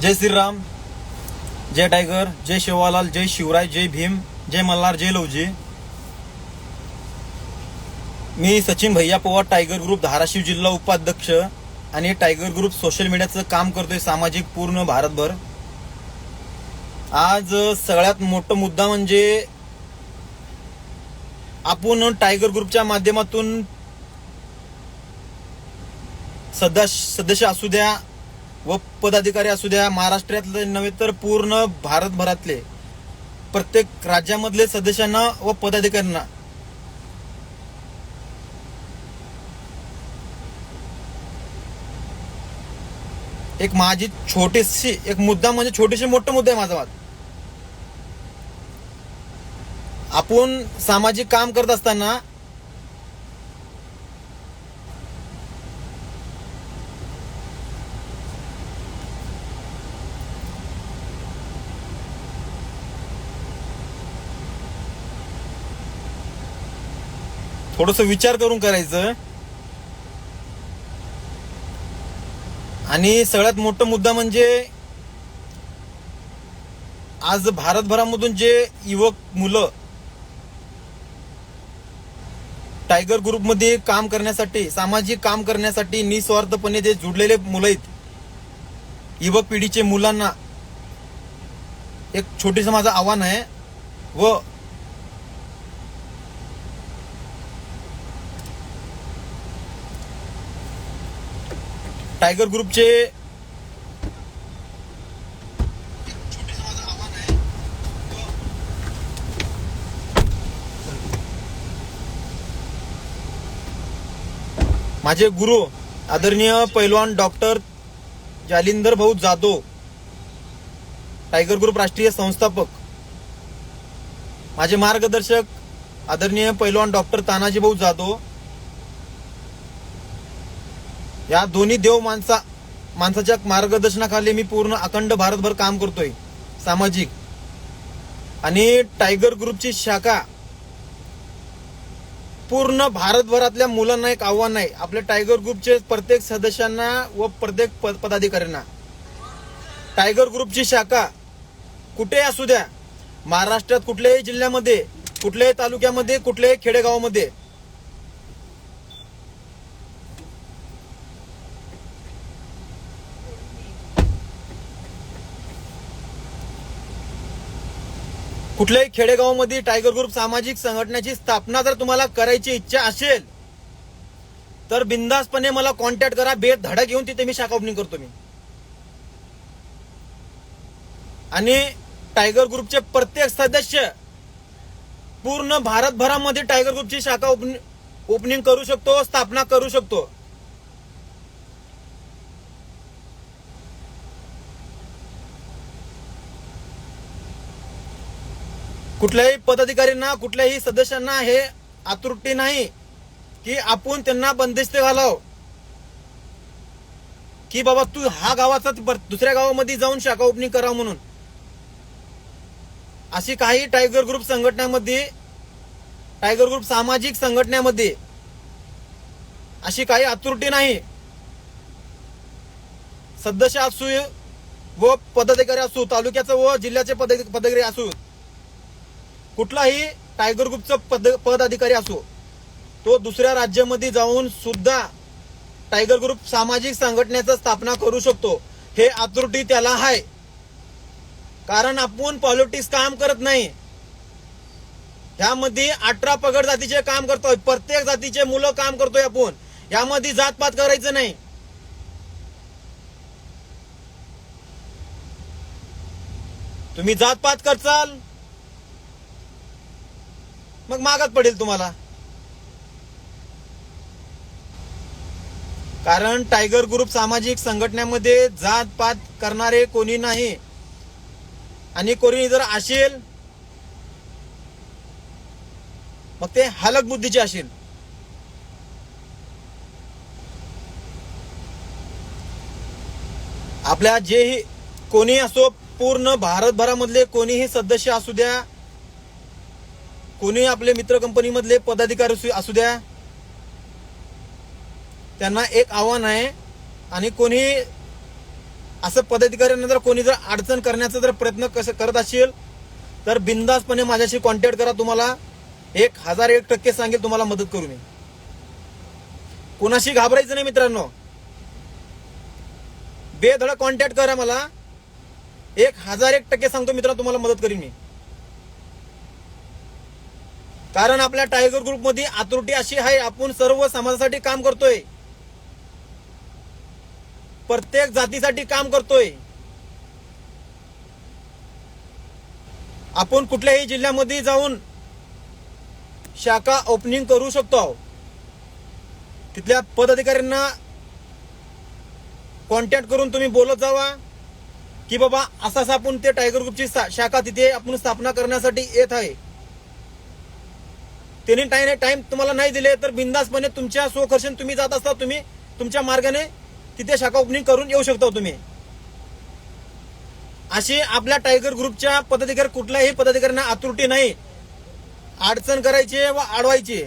जय श्रीराम जय टायगर जय शिवालाल जय शिवराय जय भीम जय मल्हार जय लवजी. मी सचिन भैया पवार टायगर ग्रुप धाराशिव जिल्हा उपाध्यक्ष आणि टायगर ग्रुप सोशल मीडियाचं काम करतोय सामाजिक पूर्ण भारतभर. आज सगळ्यात मोठा मुद्दा म्हणजे आपण टायगर ग्रुपच्या माध्यमातून सदस्य सदस्य असू द्या व पदाधिकारी असू द्या महाराष्ट्रातले नव्हे तर पूर्ण भारतभरातले प्रत्येक राज्यामधले सदस्यांना व पदाधिकाऱ्यांना एक माझी छोटीशी एक मुद्दा म्हणजे छोटीशी मोठा मुद्दा आहे माझा वाद. आपण सामाजिक काम करत असताना थोडस विचार करून करायचं. आणि सगळ्यात मोठा मुद्दा म्हणजे आज भारतभरामधून जे युवक मुलं टायगर ग्रुपमध्ये काम करण्यासाठी सामाजिक काम करण्यासाठी निस्वार्थपणे जे जुडलेले मुलं आहेत युवक पिढीचे मुलांना एक छोटीस माझं आव्हान आहे व टायगर ग्रुपचे माझे गुरु आदरणीय पैलवान डॉक्टर जालिंदर भाऊ जाधव टायगर ग्रुप राष्ट्रीय संस्थापक माझे मार्गदर्शक आदरणीय पैलवान डॉक्टर तानाजी भाऊ जाधव या दोन्ही देव माणसा माणसाच्या मार्गदर्शनाखाली मी पूर्ण अखंड भारतभर काम करतोय सामाजिक. आणि टायगर ग्रुपची शाखा पूर्ण भारतभरातल्या मुलांना एक आव्हान आहे. आपल्या टायगर ग्रुपचे प्रत्येक सदस्यांना व प्रत्येक पद- पदाधिकाऱ्यांना. टायगर ग्रुपची शाखा कुठे असू द्या महाराष्ट्रात कुठल्याही जिल्ह्यामध्ये कुठल्याही तालुक्यामध्ये कुठल्याही खेडेगावामध्ये कुठल्याही खेडेगावामध्ये टायगर ग्रुप सामाजिक संघटनेची स्थापना जर तुम्हाला करायची इच्छा असेल तर बिंदासपणे मला कॉन्टॅक्ट करा. बेत धडा घेऊन तिथे मी शाखा ओपनिंग करतो मी. आणि टायगर ग्रुपचे प्रत्येक सदस्य पूर्ण भारतभरामध्ये टायगर ग्रुपची शाखा ओपनिंग ओपनिंग करू शकतो स्थापना करू शकतो. कुठल्याही पदाधिकाऱ्यांना कुठल्याही सदस्यांना हे आतुरटी नाही की आपण त्यांना बंदिस्त घालाव. की बाबा तू हा गावाचा दुसऱ्या गावामध्ये जाऊन शाखा ओपनिंग करा म्हणून. अशी काही टायगर ग्रुप संघटनामध्ये टायगर ग्रुप सामाजिक संघटनेमध्ये अशी काही आतुरटी नाही. सदस्य असू व पदाधिकारी असू तालुक्याचं व जिल्ह्याचे पदाधिकारी असू कुठलाही टायगर ग्रुपचा पद पदाधिकारी असो तो दुसऱ्या राज्यामध्ये जाऊन सुद्धा टायगर ग्रुप सामाजिक संघटनेचा स्थापना करू शकतो. हे आतुरटी त्याला आहे कारण आपण पॉलिटिक्स काम करत नाही. यामध्ये अठरा पगड जातीचे काम करतोय. प्रत्येक जातीचे मुलं काम करतोय आपण. यामध्ये जातपात करायचं नाही. तुम्ही जातपात करचाल. मग मागात पडेल तुम्हाला. कारण टायगर ग्रुप सामाजिक संघटनेमध्ये जात पात करणारे कोणी नाही. आणि कोणी जर असेल मग ते हलक बुद्धीचे असेल. आपल्या जेही कोणी असो पूर्ण भारतभरामधले कोणीही सदस्य असू द्या कोणी आपले मित्र कंपनीमधले पदाधिकारी असू- असू द्या. त्यांना एक आव्हान आहे आणि कोणी असं पदाधिकाऱ्यांना जर कोणी जर अडचण करण्याचा जर प्रयत्न कसं करत असेल तर बिंदासपणे माझ्याशी कॉन्टॅक्ट करा. तुम्हाला एक हजार एक टक्के सांगेल तुम्हाला मदत करू मी. कोणाशी घाबरायचं नाही मित्रांनो. बेधडक कॉन्टॅक्ट करा मला. एक हजार एक टक्के सांगतो मित्र तुम्हाला मदत करीन मी. कारण आपल्या टायगर ग्रुपमध्ये आतुरटी अशी आहे आपण सर्व समाजासाठी काम करतोय. प्रत्येक जातीसाठी काम करतोय. आपण कुठल्याही जिल्ह्यामध्ये जाऊन शाखा ओपनिंग करू शकतो तिथल्या पदाधिकाऱ्यांना कॉन्टॅक्ट करून तुम्ही बोलत जावा की बाबा असा आपण ते टायगर ग्रुपची शाखा तिथे आपण स्थापना करण्यासाठी येत आहे. त्यांनी टाइम टाइम तुम्हाला नाही दिले तर बिंदासपणे तुमच्या स्वखर्षण तुम्ही जात असता तुम्ही तुमच्या मार्गाने तिथे शाखा ओपनिंग करून येऊ शकता तुम्ही. अशी आपल्या टायगर ग्रुपच्या पदाधिकारी कुठल्याही पदाधिकाऱ्यांना आतुरटी नाही. अडचण करायची व अडवायची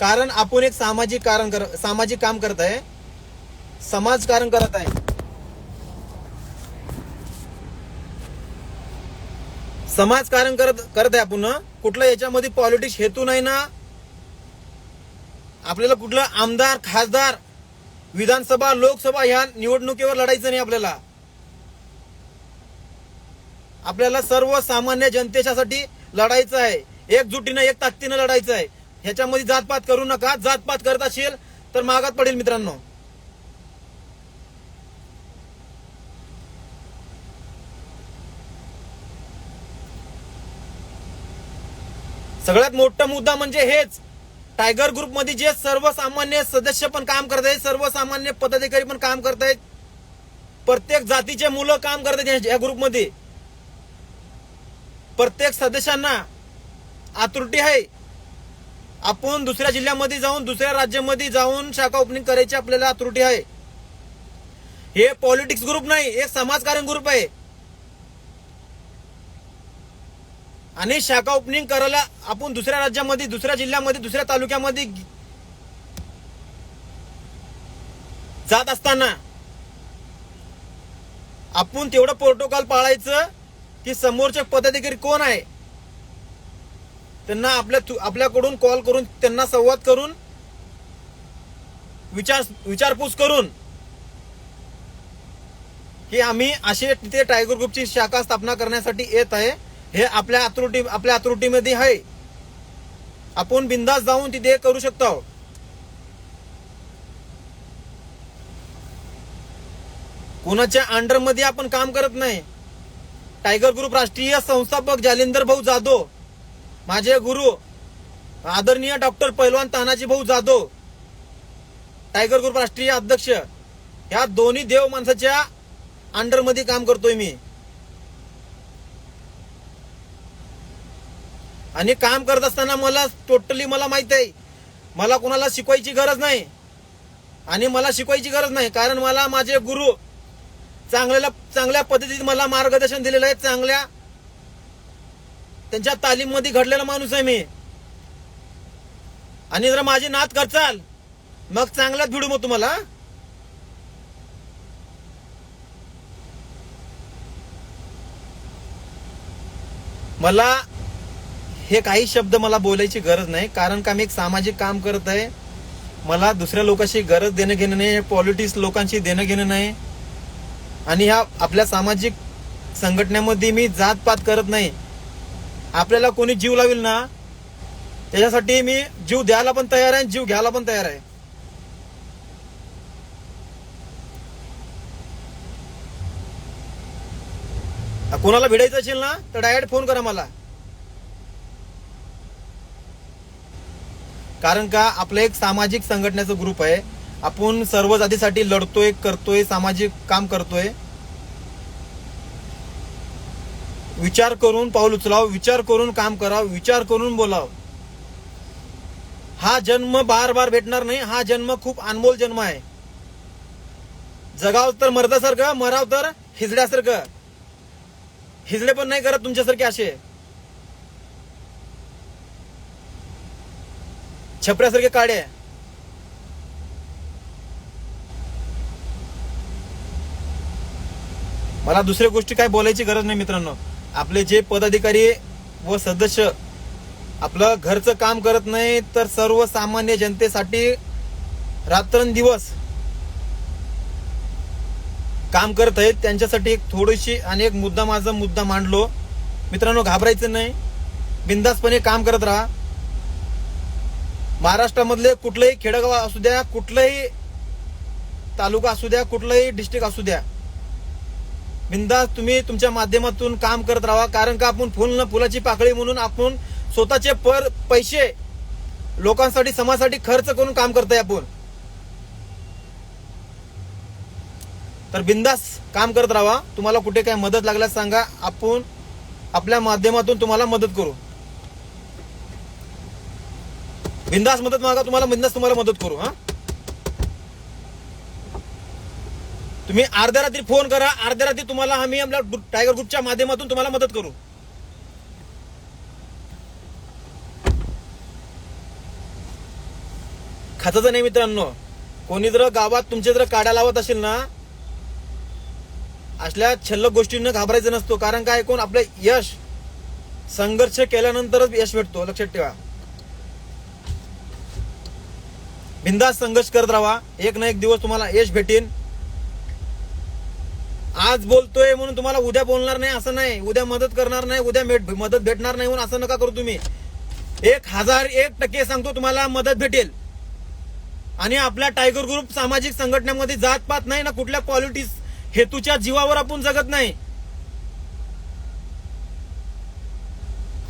कारण आपण एक सामाजिक कारण कर सामाजिक काम करत आहे. समाजकारण करत आहे. समाजकारण करत करत आहे आपण. कुठलं याच्यामध्ये पॉलिटिक्स हेतू नाही ना? आपल्याला कुठलं आमदार खासदार विधानसभा लोकसभा ह्या निवडणुकीवर लढायचं नाही आपल्याला. आपल्याला सर्वसामान्य जनतेच्यासाठी लढायचं आहे. एकजुटीनं एक ताकदीनं लढायचं आहे. ह्याच्यामध्ये जातपात करू नका. जातपात करत असेल तर मागात पडेल मित्रांनो. सगळ्यात मोठा मुद्दा म्हणजे हेच. टायगर ग्रुपमध्ये जे सर्वसामान्य सदस्य पण काम करत आहेत सर्वसामान्य पदाधिकारी पण काम करत आहेत प्रत्येक जातीचे मुलं काम करत आहेत या ग्रुपमध्ये प्रत्येक सदस्यांना आतुरटी आहे. आपण दुसऱ्या जिल्ह्यामध्ये जाऊन दुसऱ्या राज्यामध्ये जाऊन शाखा ओपनिंग करायची आपल्याला आतुरटी आहे. हे पॉलिटिक्स ग्रुप नाही हे समाजकारण ग्रुप आहे. आणि शाखा ओपनिंग करायला आपण दुसऱ्या राज्यामध्ये दुसऱ्या जिल्ह्यामध्ये दुसऱ्या तालुक्यामध्ये जात असताना आपण तेवढं प्रोटोकॉल पाळायचं की समोरचे पदाधिकारी कोण आहे त्यांना आपल्या आपल्याकडून कॉल करून त्यांना संवाद करून विचार विचारपूस करून की आम्ही असे तिथे टायगर ग्रुपची शाखा स्थापना करण्यासाठी येत आहे. हे आपल्या आतुरटी आपल्या आतुरटीमध्ये आहे. आपण बिंदास जाऊन तिथे करू शकतो कोणाच्या अंडरमध्ये आपण काम करत नाही. टायगर ग्रुप राष्ट्रीय संस्थापक जालिंदर भाऊ जाधव माझे गुरु आदरणीय डॉक्टर पैलवान तानाजी भाऊ जाधव टायगर ग्रुप राष्ट्रीय अध्यक्ष ह्या दोन्ही देव माणसाच्या अंडरमध्ये काम करतोय मी. आणि काम करत असताना मला टोटली मला माहीत आहे. मला कोणाला शिकवायची गरज नाही. आणि मला शिकवायची गरज नाही. कारण मला माझे गुरु चांगल्या चांगल्या पद्धतीत मला मार्गदर्शन दिलेलं आहे. चांगल्या त्यांच्या तालीममध्ये घडलेला माणूस आहे मी. आणि जर माझी नात करचाल. मग चांगलाच भिडू मग तुम्हाला मला हे काही शब्द मला बोलायची गरज नाही कारण का मी एक सामाजिक काम करत आहे. मला दुसऱ्या लोकांशी गरज देणं घेणं नाही पॉलिटिक्स लोकांशी देणं घेणं नाही. आणि ह्या आपल्या सामाजिक संघटनेमध्ये मी जातपात करत नाही. आपल्याला कोणी जीव लावेल ना त्याच्यासाठी मी जीव द्यायला पण तयार आहे आणि जीव घ्यायला पण तयार आहे. कोणाला भिडायचं असेल ना तर डायरेक्ट फोन करा मला. कारण का आपलं एक सामाजिक संघटनेचा ग्रुप आहे. आपण सर्व जातीसाठी लढतोय करतोय सामाजिक काम करतोय. विचार करून पाऊल उचलाव विचार करून काम करावं विचार करून बोलाव. हा जन्म बार बार भेटणार नाही हा जन्म खूप अनमोल जन्म आहे. जगाव तर मर्दासारखं मराव तर हिजड्यासारखं. हिजडे पण नाही करत तुमच्यासारखे असे. छपऱ्यासारखे काढे मला दुसऱ्या गोष्टी काय बोलायची गरज नाही मित्रांनो. आपले जे पदाधिकारी व सदस्य आपलं घरचं काम करत नाही तर सर्वसामान्य जनतेसाठी रात्रंदिवस काम करत आहेत. त्यांच्यासाठी एक थोडीशी आणि एक मुद्दा माझा मुद्दा मांडलो. मित्रांनो घाबरायचं नाही. बिंदासपणे काम करत राहा. महाराष्ट्रामधले कुठलंही खेडेगाव असू द्या कुठलंही तालुका असू द्या कुठलंही डिस्ट्रिक्ट असू द्या. बिंदास तुम्ही तुमच्या माध्यमातून काम करत राहा कारण का आपण फुल न फुलाची पाकळी म्हणून आपण स्वतःचे पर पैसे लोकांसाठी समाजासाठी खर्च करून काम करतोय आपण. तर बिंदास काम करत राहा. तुम्हाला कुठे काय मदत लागल्यास सांगा. आपण आपल्या माध्यमातून तुम्हाला मदत करू. बिंदास मदत मागा तुम्हाला बिंदास तुम्हाला मदत करू हा? तुम्ही अर्ध्या रात्री फोन करा अर्ध्या रात्री तुम्हाला आम्ही आपल्या टायगर ग्रुपच्या माध्यमातून तुम्हाला मदत करू. खाताचं नाही मित्रांनो कोणी जर गावात तुमचे जर काड्या लावत असेल ना असल्या छल्लक गोष्टींना घाबरायचं नसतो कारण काय कोण आपलं यश संघर्ष केल्यानंतरच यश भेटतो लक्षात ठेवा. बिंदास संघर्ष करत राहा. एक ना एक दिवस तुम्हाला यश भेटेन. आज बोलतोय म्हणून तुम्हाला उद्या बोलणार नाही असं नाही. उद्या मदत करणार नाही उद्या भेट- मदत भेटणार नाही म्हणून असं नका करू तुम्ही. एक हजार एक टक्के सांगतो तुम्हाला मदत भेटेल. आणि आपल्या टायगर ग्रुप सामाजिक संघटनेमध्ये जात पात नाही ना कुठल्या पॉलिटिक्स हेतूच्या जीवावर आपण जगत नाही.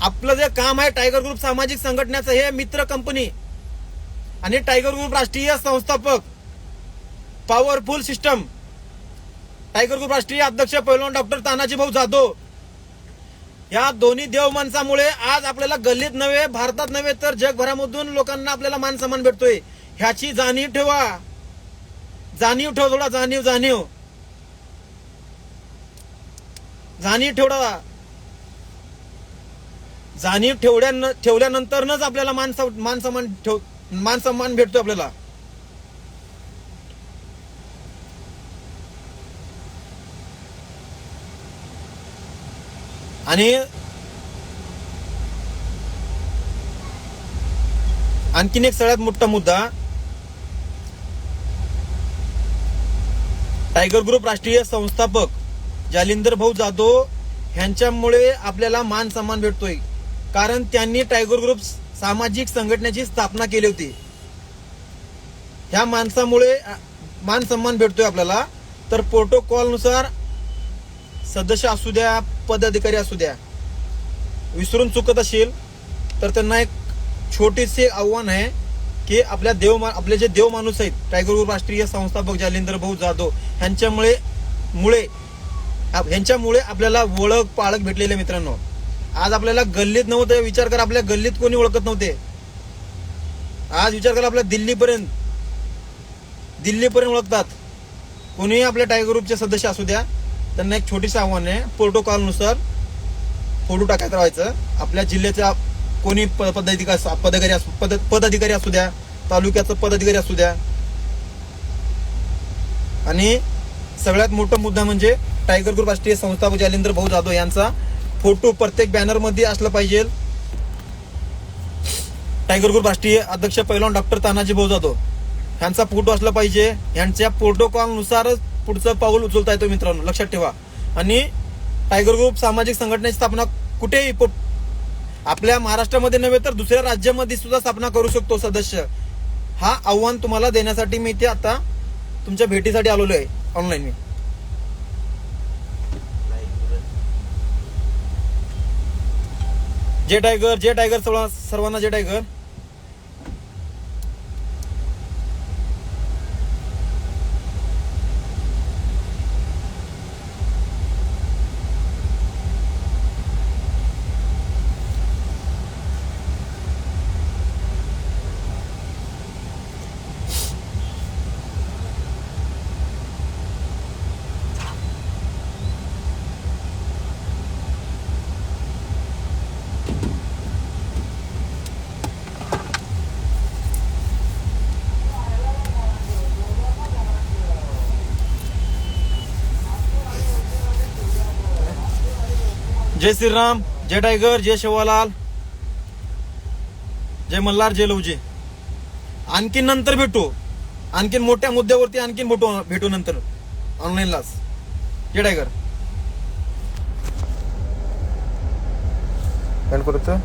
आपलं जे काम आहे टायगर ग्रुप सामाजिक संघटनेचं हे मित्र कंपनी आणि टायगर ग्रुप राष्ट्रीय संस्थापक. पॉवरफुल सिस्टम टायगर ग्रुप राष्ट्रीय अध्यक्ष पैलवान डॉक्टर तानाजी भाऊ जाधव. या दोन्ही देव माणसामुळे आज आपल्याला गल्लीत नव्हे भारतात नव्हे तर जगभरामधून लोकांना आपल्याला मान सन्मान भेटतोय. ह्याची जाणीव ठेवा. जाणीव ठेव थोडा जाणीव जाणीव. जाणीव ठेवडा. जाणीव ठेवड्या ठेवल्यानंतरच आपल्याला मान मान सन्मान ठेव मान सन्मान भेटतो आपल्याला. आणि आणखीन एक सगळ्यात मोठा मुद्दा टायगर ग्रुप राष्ट्रीय संस्थापक जालिंदर भाऊ जाधव ह्यांच्यामुळे आपल्याला मान सन्मान भेटतोय. कारण त्यांनी टायगर ग्रुप सामाजिक संघटनेची स्थापना केली होती. ह्या माणसामुळे मान सन्मान भेटतोय आपल्याला. तर प्रोटोकॉलनुसार सदस्य असू द्या पदाधिकारी असू द्या विसरून चुकत असेल तर त्यांना एक छोटेसे आव्हान आहे की आपल्या देव आपले जे देव माणूस आहेत टायगर ग्रुप राष्ट्रीय संस्थापक जालिंदर भाऊ जाधव ह्यांच्यामुळे मुळे आप- ह्यांच्यामुळे आपल्याला ओळख पाळख भेटलेले मित्रांनो. आज आपल्याला गल्लीत नव्हतं विचार करा आपल्या गल्लीत कोणी ओळखत नव्हते. आज विचार करा आपल्या दिल्लीपर्यंत दिल्लीपर्यंत ओळखतात. कोणीही आपल्या टायगर ग्रुपचे सदस्य असू द्या त्यांना एक छोटीशी आव्हान आहे. प्रोटोकॉलनुसार फोटो टाकायचं राहायचं. आपल्या जिल्ह्याच्या कोणी प- पदाधिकारी पदाधिकारी असू पद पदाधिकारी असू द्या तालुक्याचं पदाधिकारी असू द्या. आणि सगळ्यात मोठा मुद्दा म्हणजे टायगर ग्रुप राष्ट्रीय संस्थापक जालेंद्र भाऊ जाधव यांचा फोटो प्रत्येक बॅनरमध्ये असलं असला पाहिजे. टायगर ग्रुप राष्ट्रीय अध्यक्ष पैलवान डॉक्टर तानाजी भाऊ जाधव ह्यांचा फोटो असला पाहिजे. ह्यांच्या प्रोटोकॉलनुसारच पुढचं पाऊल उचलता येतो मित्रांनो. लक्षात ठेवा. आणि टायगर ग्रुप सामाजिक संघटनेची स्थापना कुठेही पो- आपल्या महाराष्ट्रामध्ये नव्हे तर दुसऱ्या राज्यामध्ये सुद्धा स्थापना करू शकतो सदस्य. हा आव्हान तुम्हाला देण्यासाठी मी इथे आता तुमच्या भेटीसाठी आलेलो आहे. ऑनलाईन मी जे टायगर जे टायगर सर्व- सर्वांना जे टायगर. जय श्रीराम जय टायगर जय शिवालाल जय मल्हार जय लवजे. आणखीन नंतर भेटू. आणखीन मोठ्या मुद्द्यावरती आणखीन भेटू भेटू नंतर. ऑनलाईनलाच जय टायगर. काय करूचं